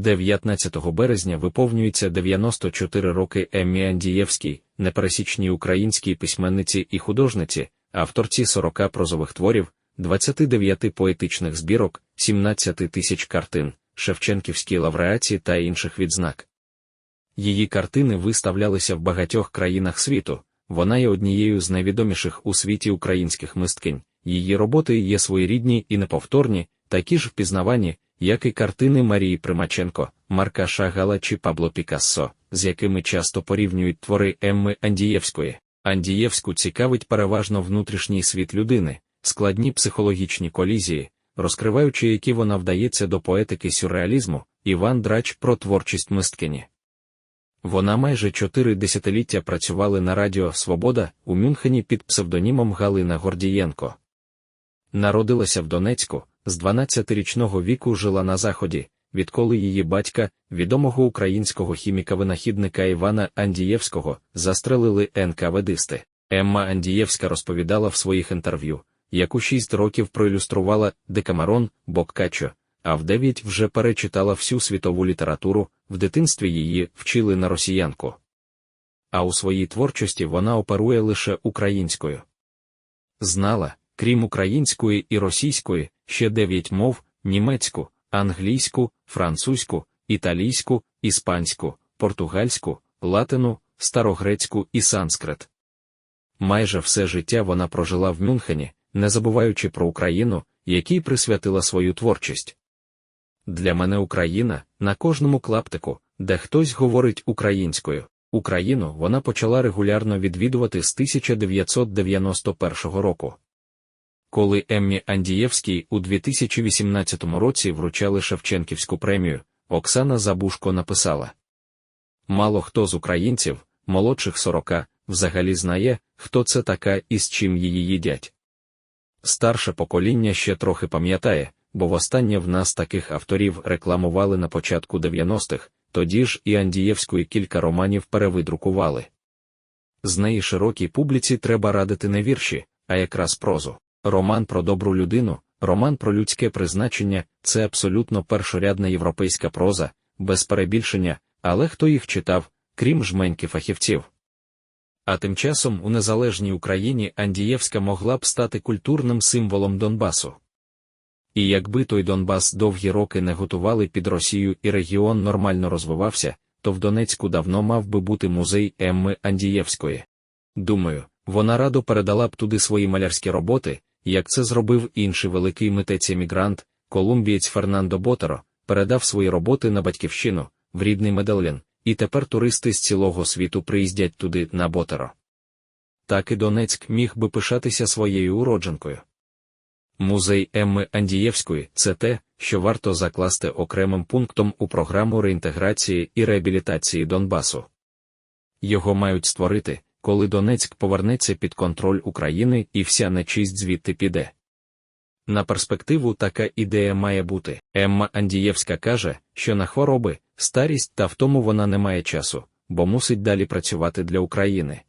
19 березня виповнюється 94 роки Еммі Андієвській, непересічній українській письменниці і художниці, авторці 40 прозових творів, 29 поетичних збірок, 17 тисяч картин, Шевченківській лауреаті та інших відзнак. Її картини виставлялися в багатьох країнах світу. Вона є однією з найвідоміших у світі українських мисткинь. Її роботи є своєрідні і неповторні, такі ж впізнавані, як і картини Марії Примаченко, Марка Шагала чи Пабло Пікассо, з якими часто порівнюють твори Емми Андієвської. Андієвську цікавить переважно внутрішній світ людини, складні психологічні колізії, розкриваючи, які вона вдається до поетики сюрреалізму, Іван Драч про творчість мисткині. Вона майже чотири десятиліття працювала на Радіо Свобода у Мюнхені під псевдонімом Галина Гордієнко. Народилася в Донецьку, з 12-річного віку жила на Заході, відколи її батька, відомого українського хіміка-винахідника Івана Андієвського, застрелили НКВДисти. Емма Андієвська розповідала в своїх інтерв'ю, як у шість років проілюструвала Декамарон Боккачо, а в дев'ять вже перечитала всю світову літературу, в дитинстві її вчили на росіянку. А у своїй творчості вона оперує лише українською. Знала, крім української і російської, ще дев'ять мов німецьку, англійську, французьку, італійську, іспанську, португальську, латину, старогрецьку і санскрит. Майже все життя вона прожила в Мюнхені, не забуваючи про Україну, якій присвятила свою творчість. Для мене Україна на кожному клаптику, де хтось говорить українською. Україну вона почала регулярно відвідувати з 1991 року. Коли Еммі Андієвській у 2018 році вручали Шевченківську премію, Оксана Забушко написала: Мало хто з українців, молодших 40, взагалі знає, хто це така і з чим її їдять. Старше покоління ще трохи пам'ятає, бо востаннє в нас таких авторів рекламували на початку 90-х, тоді ж і Андієвської кілька романів перевидрукували. З неї широкій публіці треба радити не вірші, а якраз прозу. Роман про добру людину, роман про людське призначення це абсолютно першорядна європейська проза, без перебільшення, але хто їх читав, крім жменьки фахівців. А тим часом у незалежній Україні Андієвська могла б стати культурним символом Донбасу. І якби той Донбас довгі роки не готували під Росію і регіон нормально розвивався, то в Донецьку давно мав би бути музей Емми Андієвської. Думаю, вона радо передала б туди свої малярські роботи, як це зробив інший великий митець-емігрант, колумбієць Фернандо Ботеро, передав свої роботи на батьківщину, в рідний Меделлін, і тепер туристи з цілого світу приїздять туди на Ботеро. Так і Донецьк міг би пишатися своєю уродженкою. Музей Емми Андієвської це те, що варто закласти окремим пунктом у програму реінтеграції і реабілітації Донбасу. Його мають створити, коли Донецьк повернеться під контроль України і вся нечисть звідти піде. На перспективу така ідея має бути. Емма Андієвська каже, що на хвороби, старість та втому вона не має часу, бо мусить далі працювати для України.